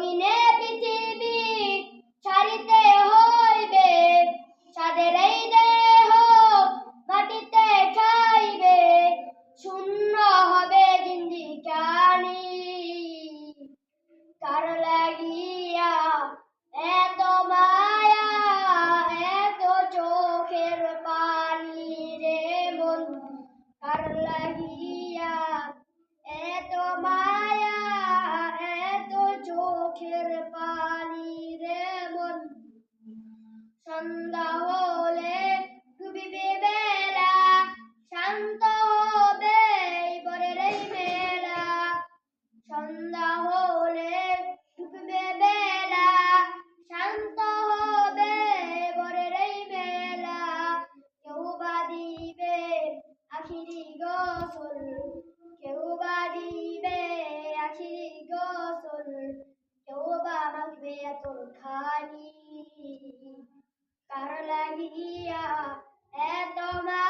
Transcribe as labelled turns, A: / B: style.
A: রঙিনে পৃথিবী হইবে এই দেহ মাটিতে ছাইবে, শূন্য হবে জিন্দি কানি কার লাগিয়া এত মায়া, এত চোখের পানি রে মন কার লাগিয়া এত মায়া চোখের পানি রে মন। সন্ধ্যা হলে ডুবিবে বেলা, শান্ত হবে বরের এই মেলা। সন্ধ্যা হলে ডুবিবে বেলা, শান্ত হবে বরের এই মেলা। কেউ বা দিবে আখিরি গোসল এখন খানি কার লাগিয়া এত মা